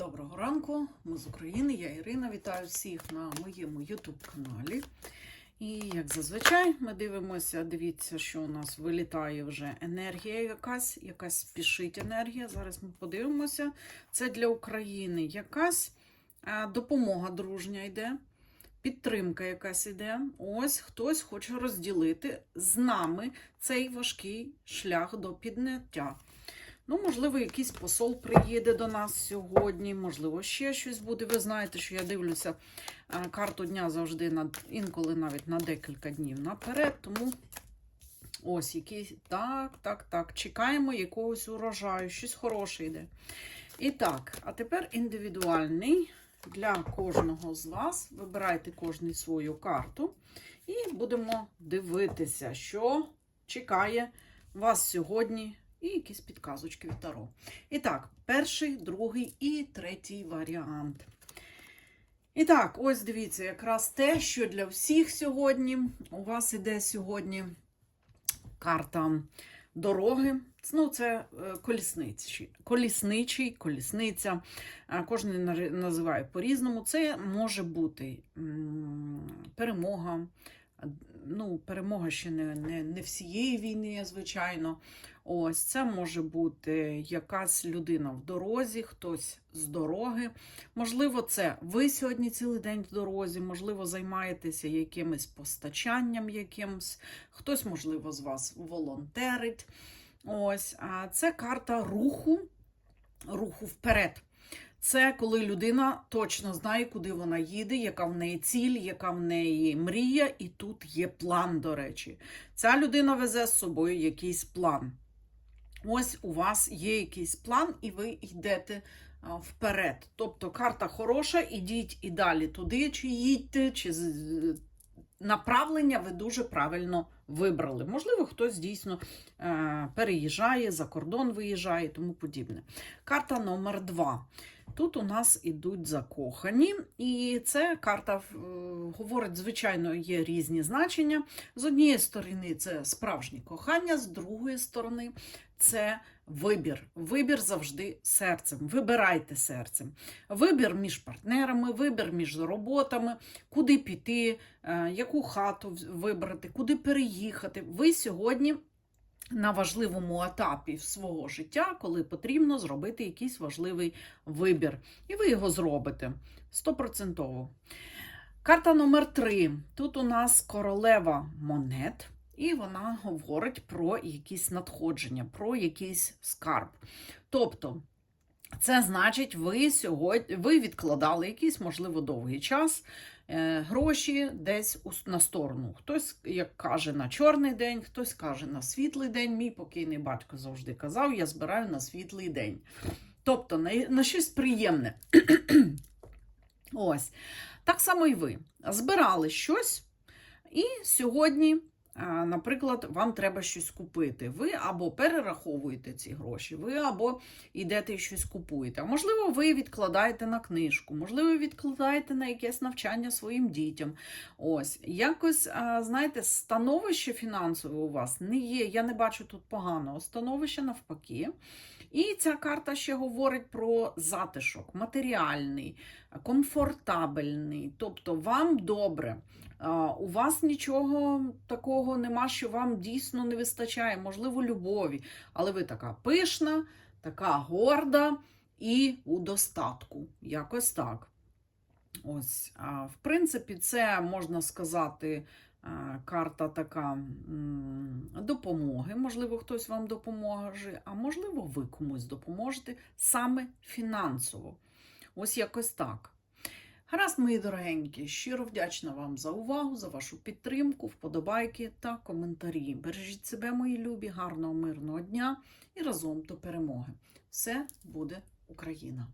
Доброго ранку, ми з України, я Ірина. Вітаю всіх на моєму YouTube-каналі. І як зазвичай, ми дивимося, дивіться, що у нас вилітає вже енергія якась, якась спішить енергія. Зараз ми подивимося. Це для України якась допомога дружня йде, підтримка якась йде. Ось хтось хоче розділити з нами цей важкий шлях до підняття. Ну, можливо, якийсь посол приїде до нас сьогодні, можливо, ще щось буде. Ви знаєте, що я дивлюся е, карту дня завжди на інколи навіть на декілька днів наперед. Тому ось який. Так, так, так. Чекаємо якогось урожаю, щось хороше йде. І так, а тепер індивідуальний для кожного з вас. Вибирайте кожний свою карту. І будемо дивитися, що чекає вас сьогодні. І якісь підказочки від Таро. І так, перший, другий і третій варіант. І так, ось дивіться, якраз те, що для всіх сьогодні. У вас іде сьогодні карта дороги. Ну, це е, колісничий, колісничий, колісниця. Е, Кожен називає по-різному. Це може бути перемога. Ну, перемога ще не, не, не всієї війни, звичайно. Ось це може бути якась людина в дорозі, хтось з дороги. Можливо, це ви сьогодні цілий день в дорозі, можливо, займаєтеся якимось постачанням якимось, хтось, можливо, з вас волонтерить. Ось, а це карта руху, руху вперед. Це коли людина точно знає, куди вона їде, яка в неї ціль, яка в неї мрія, і тут є план, до речі. Ця людина везе з собою якийсь план. Ось у вас є якийсь план, і ви йдете вперед. Тобто карта хороша, ідіть і далі туди, чи їдьте, чи направлення ви дуже правильно вибрали. Можливо, хтось дійсно е, переїжджає, за кордон виїжджає і тому подібне. Карта номер два. Тут у нас ідуть закохані, і це карта е, говорить, звичайно, є різні значення. З однієї сторони, це справжнє кохання, з другої сторони, це вибір. Вибір завжди серцем. Вибирайте серцем. Вибір між партнерами, вибір між роботами, куди піти, е, яку хату вибрати, куди переїхати. Ви сьогодні на важливому етапі свого життя, коли потрібно зробити якийсь важливий вибір. І ви його зробите стопроцентово. Карта номер три. Тут у нас королева монет, і вона говорить про якісь надходження, про якийсь скарб. Тобто, це значить, ви сьогодні ви відкладали якийсь, можливо, довгий час е, гроші десь на сторону. Хтось, як каже, на чорний день, хтось каже на світлий день. Мій покійний батько завжди казав: я збираю на світлий день. Тобто на, на щось приємне. Ось. Так само і ви. Збирали щось, і сьогодні, наприклад, вам треба щось купити. Ви або перераховуєте ці гроші, ви або йдете і щось купуєте. Можливо, ви відкладаєте на книжку, можливо, відкладаєте на якесь навчання своїм дітям. Ось, якось, знаєте, становище фінансове у вас не є. Я не бачу тут поганого становища навпаки. І ця карта ще говорить про затишок, матеріальний, комфортабельний. Тобто вам добре. У вас нічого такого нема, що вам дійсно не вистачає, можливо, любові. Але ви така пишна, така горда і у достатку. Якось так. Ось, в принципі, це можна сказати. Карта така допомоги. Можливо, хтось вам допоможе, а можливо, ви комусь допоможете саме фінансово. Ось якось так. Гаразд, мої дорогенькі, щиро вдячна вам за увагу, за вашу підтримку, вподобайки та коментарі. Бережіть себе, мої любі, гарного, мирного дня і разом до перемоги. Все буде Україна!